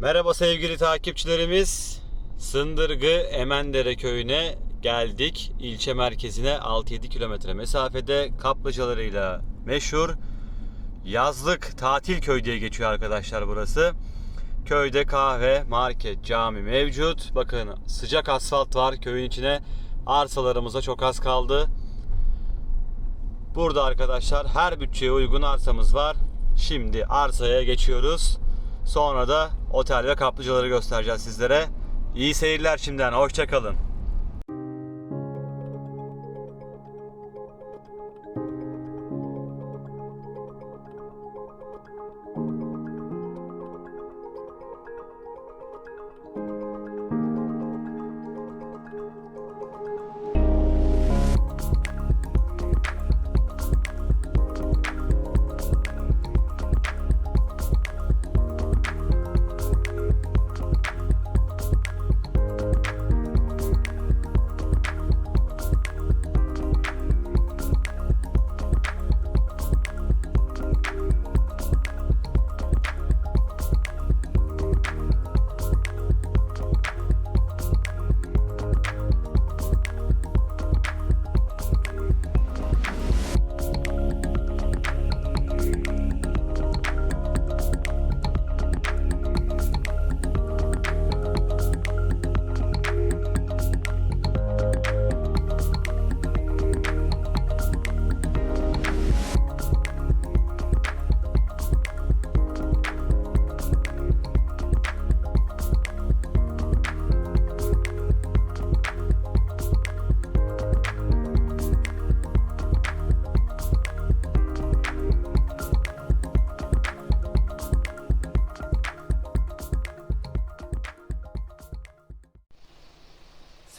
Merhaba sevgili takipçilerimiz. Sındırgı Emendere köyüne geldik. İlçe merkezine 6-7 kilometre mesafede kaplıcalarıyla meşhur yazlık tatil köy diye geçiyor arkadaşlar burası. Köyde kahve, market, cami mevcut. Bakın sıcak asfalt var köyün içine. Arsalarımıza çok az kaldı. Burada arkadaşlar her bütçeye uygun arsamız var. Şimdi arsaya geçiyoruz. Sonra da otel ve kaplıcaları göstereceğiz sizlere. İyi seyirler şimdiden. Hoşçakalın.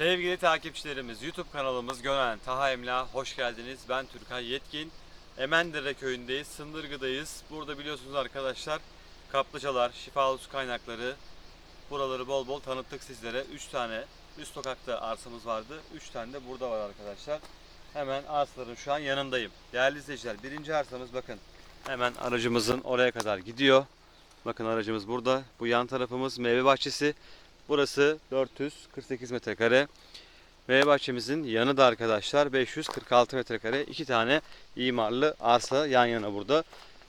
Sevgili takipçilerimiz, YouTube kanalımız Gönen Taha Emlak hoş geldiniz. Ben Türkay Yetkin. Emendere köyündeyiz, Sındırgı'dayız. Burada biliyorsunuz arkadaşlar kaplıcalar, şifalı su kaynakları, buraları bol bol tanıttık sizlere. 3 tane üst sokakta arsamız vardı. 3 tane de burada var arkadaşlar. Hemen arsaların şu an yanındayım. Değerli izleyiciler, birinci arsamız bakın. Hemen aracımızın oraya kadar gidiyor. Bakın aracımız burada. Bu yan tarafımız meyve bahçesi. Burası 448 metrekare. Meyve bahçemizin yanı da arkadaşlar 546 metrekare. İki tane imarlı arsa yan yana burada.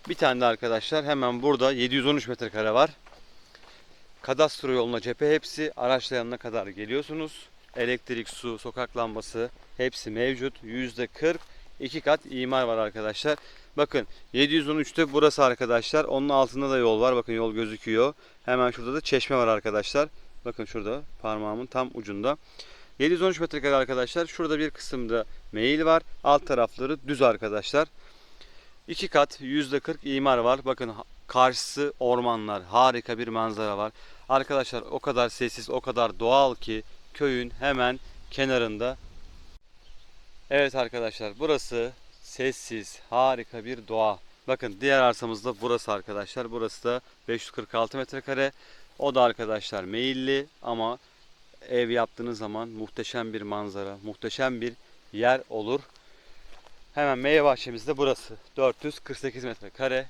Bir tane de arkadaşlar hemen burada 713 metrekare var. Kadastro yoluna cephe hepsi araçla yanına kadar geliyorsunuz. Elektrik, su, sokak lambası hepsi mevcut. %40 iki kat imar var arkadaşlar. Bakın 713'te burası arkadaşlar. Onun altında da yol var. Bakın yol gözüküyor. Hemen şurada da çeşme var arkadaşlar. Bakın şurada parmağımın tam ucunda. 713 metrekare arkadaşlar. Şurada bir kısımda meyil var. Alt tarafları düz arkadaşlar. İki kat %40 imar var. Bakın karşısı ormanlar. Harika bir manzara var. Arkadaşlar o kadar sessiz, o kadar doğal ki köyün hemen kenarında. Evet arkadaşlar burası sessiz, harika bir doğa. Bakın diğer arsamız da burası arkadaşlar. Burası da 546 metrekare. O da arkadaşlar meyilli ama ev yaptığınız zaman muhteşem bir manzara, muhteşem bir yer olur. Hemen meyve bahçemiz de burası. 448 metrekare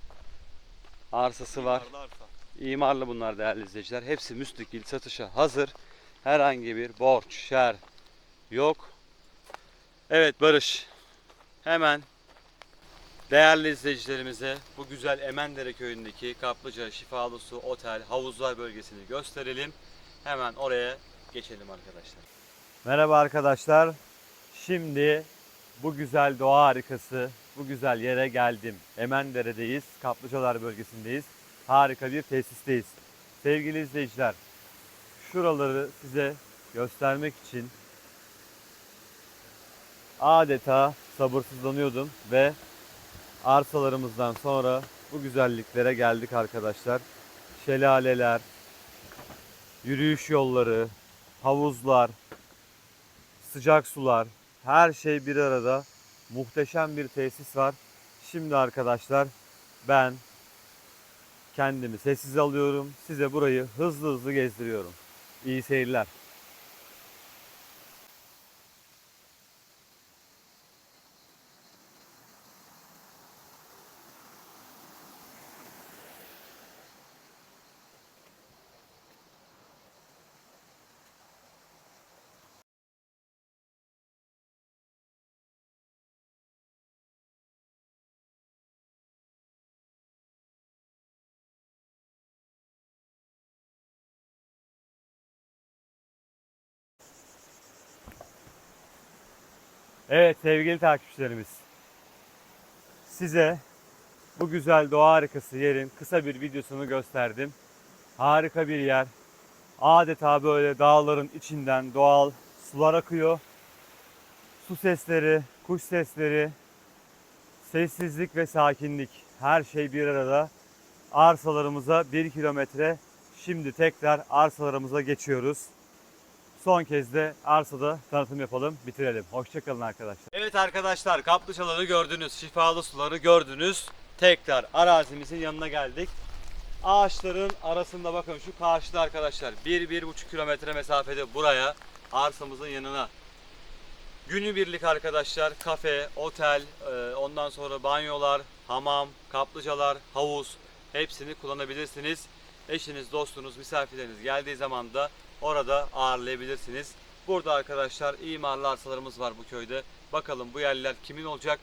arsası var. İmarlı bunlar değerli izleyiciler. Hepsi müstakil satışa hazır. Herhangi bir borç, şer yok. Evet Barış. Hemen değerli izleyicilerimize bu güzel Emendere köyündeki Kaplıca, Şifalı Su, Otel, Havuzlar bölgesini gösterelim. Hemen oraya geçelim arkadaşlar. Merhaba arkadaşlar. Şimdi bu güzel doğa harikası, bu güzel yere geldim. Emendere'deyiz, Kaplıcalar bölgesindeyiz. Harika bir tesisteyiz. Sevgili izleyiciler, şuraları size göstermek için adeta sabırsızlanıyordum ve arsalarımızdan sonra bu güzelliklere geldik arkadaşlar. Şelaleler, yürüyüş yolları, havuzlar, sıcak sular, her şey bir arada. Muhteşem bir tesis var. Şimdi arkadaşlar ben kendimi sessiz alıyorum. Size burayı hızlı hızlı gezdiriyorum. İyi seyirler. Evet sevgili takipçilerimiz. Size bu güzel doğa harikası yerin kısa bir videosunu gösterdim. Harika bir yer. Adeta böyle dağların içinden doğal sular akıyor. Su sesleri, kuş sesleri, sessizlik ve sakinlik. Her şey bir arada. Arsalarımıza bir kilometre. Şimdi tekrar arsalarımıza geçiyoruz. Son kez de arsada tanıtım yapalım, bitirelim. Hoşçakalın arkadaşlar. Evet arkadaşlar, kaplıcaları gördünüz, şifalı suları gördünüz. Tekrar arazimizin yanına geldik. Ağaçların arasında bakın şu karşıda arkadaşlar 1-1,5 kilometre mesafede buraya arsamızın yanına Günübirlik arkadaşlar kafe, otel, e, ondan sonra banyolar, hamam, kaplıcalar, havuz hepsini kullanabilirsiniz. Eşiniz, dostunuz, misafirleriniz geldiği zaman da orada ağırlayabilirsiniz. Burada arkadaşlar imarlı arsalarımız var bu köyde. Bakalım bu yerler kimin olacak?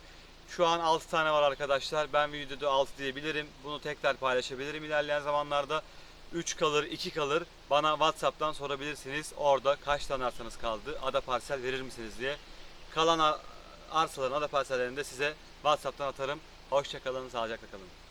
Şu an 6 tane var arkadaşlar. Ben videoda 6 diyebilirim. Bunu tekrar paylaşabilirim ilerleyen zamanlarda. 3 kalır, 2 kalır. Bana WhatsApp'tan sorabilirsiniz. Orada kaç tane arsanız kaldı? Ada parsel verir misiniz diye. Kalan ar- arsaların ada parsellerini de size WhatsApp'tan atarım. Hoşçakalın, sağlıcakla kalın.